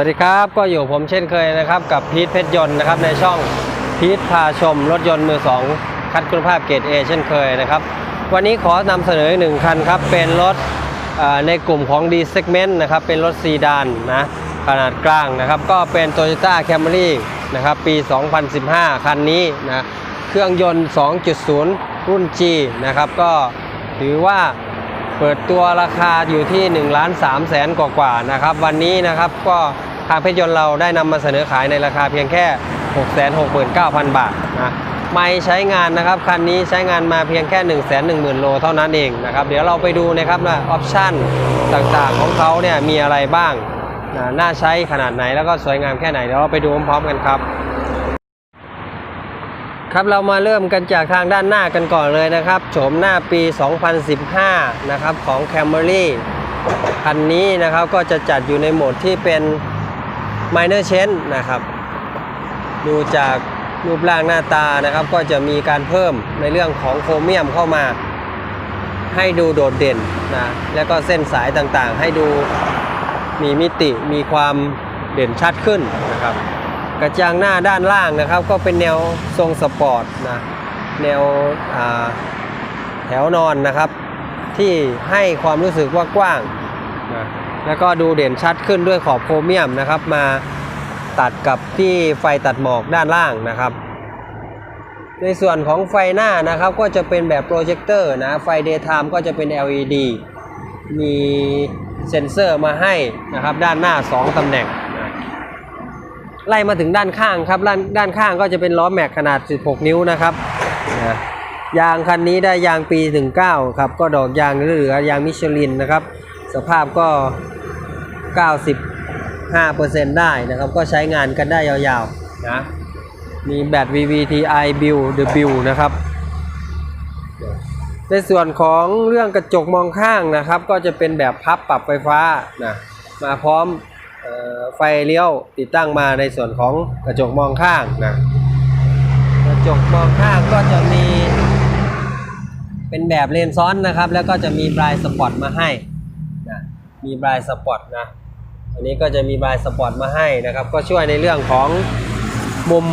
วัสดีครับก็อยู่ผมเช่นเคยนะครับกับพีทเพชรยนต์นะครับในช่องพีทพาชมรถยนต์มือสองคัดคุณภาพเกรด A เช่นเคยนะครับ วันนี้ขอนำเสนอหนึ่งคันครับ เป็นรถในกลุ่มของ D segment นะครับ เป็นรถซีดานนะขนาดกลางนะครับ ก็เป็น Toyota Camry นะครับ ปี 2015 คันนี้นะเครื่องยนต์ 2.0 รุ่น G นะครับก็ถือว่าเปิดตัวราคาอยู่ที่1ล้าน3แสนกว่าๆนะครับ วันนี้นะครับก็ ทางเพชรยนต์เราได้นำมาเสนอขายในราคาเพียงแค่ 6 6 9 0 0 0 บาทนะไม่ใช้งานนะครับคันนี้ใช้งานมาเพียงแค่ 1 1 0 0 0 0 โลเท่านั้นเองนะครับเดี๋ยวเราไปดูนะครับนะออปชั่นต่างๆของเขาเนี่ยมีอะไรบ้างนะน่าใช้ขนาดไหนแล้วก็สวยงามแค่ไหนเดี๋ยวเราไปดูพร้อมๆกันครับ ครับเรามาเริ่มกันจากทางด้านหน้ากันก่อนเลยนะครับโฉมหน้าปี 2015 นะครับของ Camry คันนี้นะครับก็จะจัดอยู่ในโหมดที่เป็น minor change นะครับ ดูจากรูปร่างหน้าตานะครับ ก็จะมีการเพิ่มในเรื่องของโครเมียมเข้ามา ให้ดูโดดเด่นนะแล้วก็เส้นสายต่างๆ ให้ดูมีมิติมีความเด่นชัดขึ้นนะครับ กระจังหน้าด้านล่างนะครับ ก็เป็นแนวทรงสปอร์ตนะแนวแถวนอนนะครับ ที่ให้ความรู้สึกว่ากว้างนะ แล้วก็ดูเด่นชัดขึ้นด้วยขอบโครเมียมนะครับ มาตัดกับที่ไฟตัดหมอกด้านล่างนะครับ ในส่วนของไฟหน้านะครับก็จะเป็นแบบโปรเจคเตอร์นะไฟ daytime ก็จะเป็น LED มีเซ็นเซอร์มาให้นะครับด้านหน้า 2 ตำแหน่ง ไล่มาถึงด้านข้างครับด้านด้านข้างก็จะเป็นล้อแม็กขนาด 16 นิ้วนะครับนะยางคันนี้ได้ยางปี 19 ครับ ก็ดอกยางเหลือยางมิชลินนะครับ สภาพก็ 95%ได้นะครับ ก็ใช้งานกันได้ยาวๆนะมีแบต VVTi Build The Build นะครับ ในส่วนของเรื่องกระจกมองข้างนะครับ ก็จะเป็นแบบพับปรับไฟฟ้านะมาพร้อมออไฟเลี้ยวติดตั้งมาในส่วนของกระจกมองข้างนะกระจกมองข้างก็จะมีเป็นแบบเลนซ้อนนะครับ แล้วก็จะมีบรายสปอตมาให้นะมีบรายสปอตนะ อันนี้ก็จะมีบายสปอร์ตมาให้นะครับ ก็ช่วยในเรื่องของมุม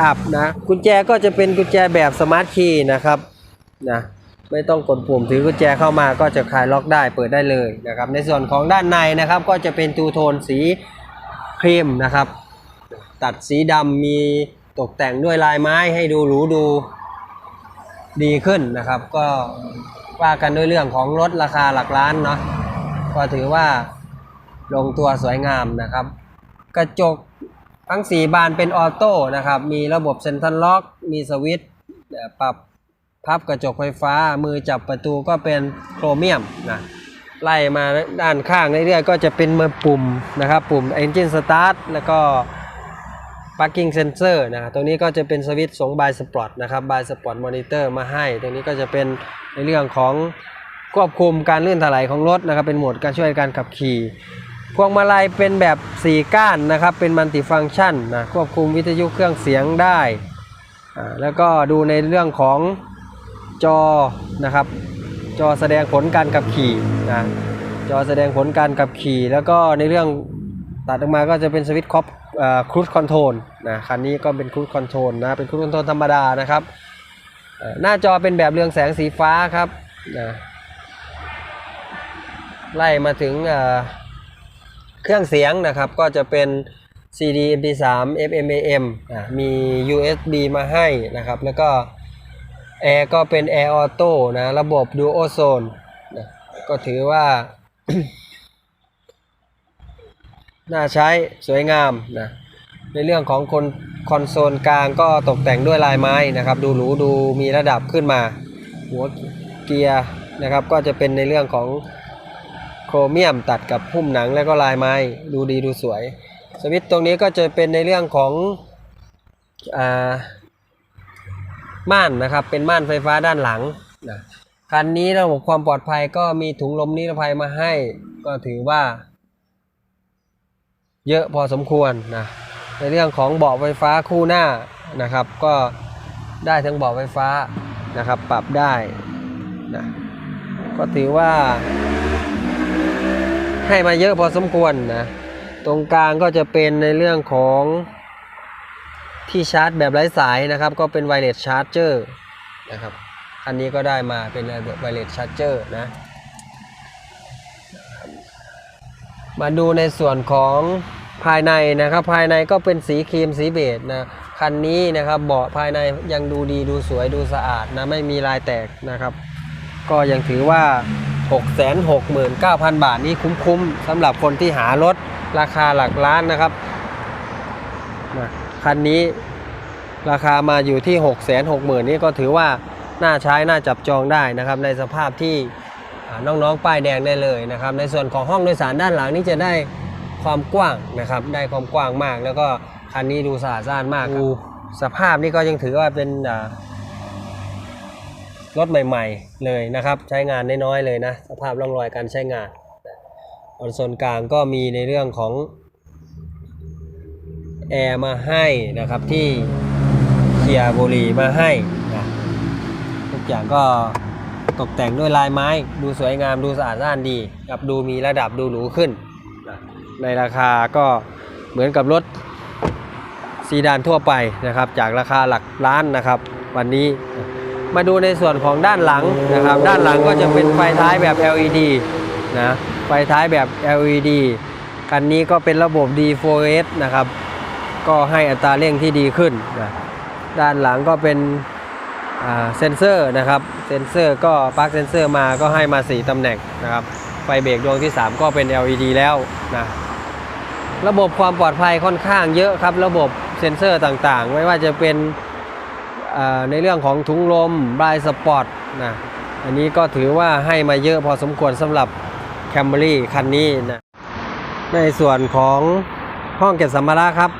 อับนะกุญแจก็จะเป็นกุญแจแบบสมาร์ทคีย์นะครับนะไม่ต้องกดปุ่มถือกุญแจเข้ามาก็จะคลายล็อกได้เปิดได้เลยนะครับ ในส่วนของด้านในนะครับก็จะเป็นตูโทนสีครีมนะครับ ตัดสีดำมีตกแต่งด้วยลายไม้ให้ดูหรูดูดีขึ้นนะครับ ก็ว่ากันด้วยเรื่องของรถราคาหลักล้านเนาะก็ถือว่า ลงตัวสวยงามนะครับ กระจกทั้ง 4 บานเป็นออโต้นะครับ มีระบบเซ็นทรัลล็อก มีสวิตช์ปรับพับกระจกไฟฟ้า มือจับประตูก็เป็นโครเมียมนะไล่มาด้านข้างเรื่อยๆก็จะเป็นมือปุ่มนะครับ ปุ่ม Engine Start แล้วก็ parking sensor นะครับตรงนี้ก็จะเป็นสวิตช์สงบายสปอร์ตนะครับบายสปอร์ตมอนิเตอร์มาให้ ตรงนี้ก็จะเป็นในเรื่องของควบคุมการเลื่อนถลายของรถนะครับ เป็นโหมดการช่วยการขับขี่ พวงมาลัยเป็นแบบ 4 ก้านนะครับ เป็นมัลติฟังชันนะควบคุมวิทยุเครื่องเสียงได้แล้วก็ดูในเรื่องของจอนะครับ จอแสดงผลการขับขี่นะจอแสดงผลการขับขี่ แล้วก็ในเรื่องตัดออกมาก็จะเป็นสวิตช์คอปครูดคอนโทรลนะคันนี้ก็เป็นครูดคอนโทรลนะเป็นครูดคอนโทรลธรรมดานะครับหน้าจอเป็นแบบเรืองแสงสีฟ้าครับนะไล่มาถึง เครื่องเสียงนะครับก็จะเป็น CD MP3 FM AM อะมี USB มาให้นะครับ แล้วก็แอร์ก็เป็น Air Auto นะ ระบบ Duo Zone นะก็ถือว่า น่าใช้สวยงามนะ ในเรื่องของคนคอนโซลกลางก็ตกแต่งด้วยลายไม้นะครับ ดูหรูดูมีระดับขึ้นมา หัวเกียร์นะครับ ก็จะเป็นในเรื่องของ โครเมียมตัดกับพุ่มหนังแล้วก็ลายไม้ดูดีดูสวย สวิตตรงนี้ก็จะเป็นในเรื่องของอ่าม่านนะครับ เป็นม่านไฟฟ้าด้านหลังนะคันนี้ระบบความปลอดภัยก็มีถุงลมนิรภัยมาให้ ก็ถือว่า เยอะพอสมควรนะในเรื่องของเบาะไฟฟ้าคู่หน้านะครับ ก็ได้ทั้งเบาะไฟฟ้านะครับ ปรับได้นะก็ถือว่า ให้มาเยอะพอสมควรนะตรงกลางก็จะเป็นในเรื่องของที่ชาร์จแบบไร้สายนะครับ ก็เป็นไวเลสชาร์จเจอร์นะครับอันนี้ก็ได้มาเป็นไวเลสชาร์จเจอร์นะ มาดูในส่วนของภายในนะครับ ภายในก็เป็นสีครีมสีเบจนะคันนี้นะครับเบาะภายในยังดูดีดูสวยดูสะอาดนะไม่มีลายแตกนะครับ ก็ยังถือว่า 669,000 บาทนี้คุ้มๆสำหรับคนที่หารถราคาหลักล้านนะครับนะคันนี้ราคามาอยู่ที่ 660,000 นี่ก็ถือว่าน่าใช้น่าจับจองได้นะครับ ในสภาพที่อ่าน้องๆ ป้ายแดงได้เลยนะครับ ในส่วนของห้องโดยสารด้านหลังนี่จะได้ความกว้างนะครับ ได้ความกว้างมาก แล้วก็คันนี้ดูสะอาดสะอ้านมากดูสภาพนี่ก็ยังถือว่าเป็นอ่า รถใหม่ๆเลยนะครับ ใช้งานน้อยๆเลยนะ สภาพร่องรอยการใช้งานคอนโซลกลางก็มีในเรื่องของแอร์มาให้นะครับที่เคียบุรีมาให้นะทุกอย่างก็ตกแต่งด้วยลายไม้ ดูสวยงามดูสะอาดสะอ้านดีครับดูมีระดับดูหรูขึ้น ในราคาก็เหมือนกับรถซีดานทั่วไปนะครับ จากราคาหลักล้านนะครับ วันนี้ มาดูในส่วนของด้านหลังนะครับ ด้านหลังก็จะเป็นไฟท้ายแบบ LED นะไฟท้ายแบบ LED คันนี้ก็เป็นระบบ D4S นะครับ ก็ให้อัตราเร่งที่ดีขึ้นนะด้านหลังก็เป็นเซนเซอร์นะครับ เซนเซอร์ก็ปลั๊กเซนเซอร์มาก็ให้มา 4ตำแหน่งนะครับ ไฟเบรกดวงที่ 3 ก็เป็น LED แล้วนะระบบความปลอดภัยค่อนข้างเยอะครับ ระบบเซนเซอร์ต่างๆ ไม่ว่าจะเป็น ในเรื่องของถุงลมบายสปอร์ตนะอันนี้ก็ถือว่าให้มาเยอะพอสมควรสำหรับ Camry คันนี้นะในส่วนของห้องเก็บสัมภาระครับ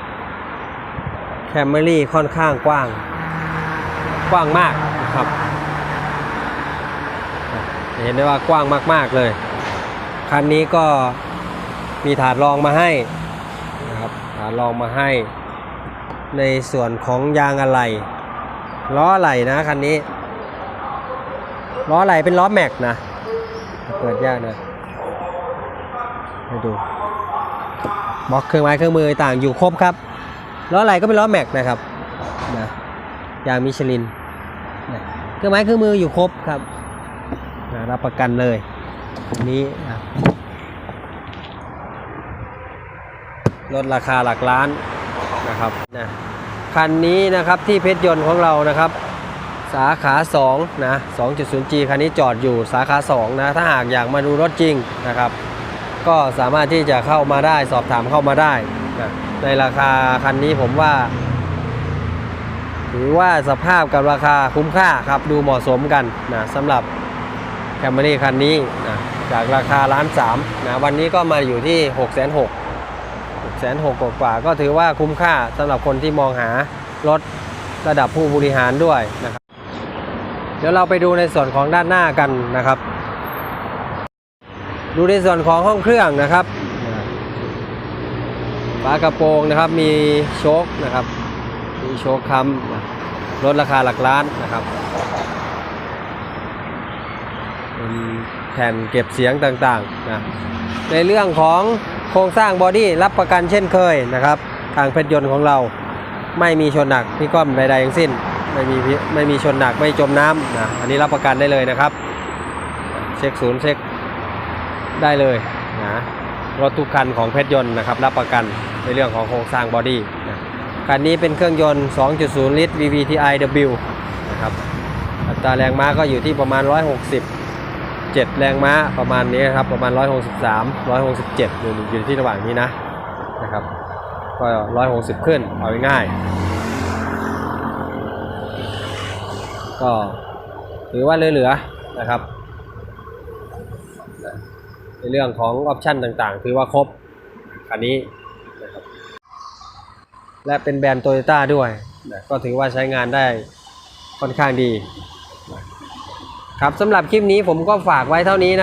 Camry ค่อนข้างกว้าง กว้างมากนะครับ เห็นได้ว่ากว้างมาก ๆ เลย คันนี้ก็มีถาดรองมาให้นะครับถาดรองมาให้ ในส่วนของยางอะไหล่ ล้ออะไหลนะคันนี้ ล้ออะไหลเป็นล้อแม็กนะ เปิดยากนะให้ดูบล็อกเครื่องไม้เครื่องมือต่างอยู่ครบครับ ล้ออะไหลก็เป็นล้อแม็กนะครับนะยางมิชลินนะเครื่องไม้เครื่องมืออยู่ครบครับนะรับประกันเลยอันนี้นะลดราคาหลักล้านนะครับนะ คันนี้นะครับที่เพชรยนต์ของเรานะครับ สาขา2นะ 2.0G คันนี้จอดอยู่สาขา2นะถ้าหากอยากมาดูรถจริงนะครับ ก็สามารถที่จะเข้ามาได้สอบถามเข้ามาได้นะในราคาคันนี้ผมว่า ถือว่าสภาพกับราคาคุ้มค่าครับดูเหมาะสมกันนะสำหรับแคมเบรี่คันนี้นะจากราคาล้านสามนะวันนี้ก็มาอยู่ที่ 6 6 0 0 0 6 แสนหกกว่าก็ถือว่าคุ้มค่าสำหรับคนที่มองหารถระดับผู้บริหารด้วยนะครับ เดี๋ยวเราไปดูในส่วนของด้านหน้ากันนะครับ ดูในส่วนของห้องเครื่องนะครับฝากระโปรงนะครับมีโชคนะครับ มีโชคค้ำนะรถราคาหลักล้านนะครับเป็นแผ่นเก็บเสียงต่างๆนะในเรื่องของ โครงสร้างบอดี้รับประกันเช่นเคยนะครับทางเพชรยนต์ของเราไม่มีชนหนักพี่ก้อมใดๆทั้งสิ้นไม่มีไม่มีชนหนักไม่จมน้ำนะอันนี้รับประกันได้เลยนะครับ เช็คศูนย์เช็คได้เลยนะรถทุกคันของเพชรยนต์นะครับรับประกันในเรื่องของโครงสร้างบอดี้นะคันนี้เป็นเครื่องยนต์ 2.0 ลิตร VVTi W นะครับอัตราแรงม้าก็อยู่ที่ประมาณ 160 7 แรงม้าประมาณนี้ครับประมาณ 163 167อยู่อยู่ที่ระหว่างนี้นะนะครับก็ 160 ขึ้นเอาง่ายก็ถือว่าเหลือๆนะครับ ในเรื่องของออปชันต่างๆ ถือว่าครบคันนี้นะครับและเป็นแบรนด์โตโยต้าด้วย ก็ถือว่าใช้งานได้ค่อนข้างดี ครับสำหรับคลิปนี้ผมก็ฝากไว้เท่านี้นะ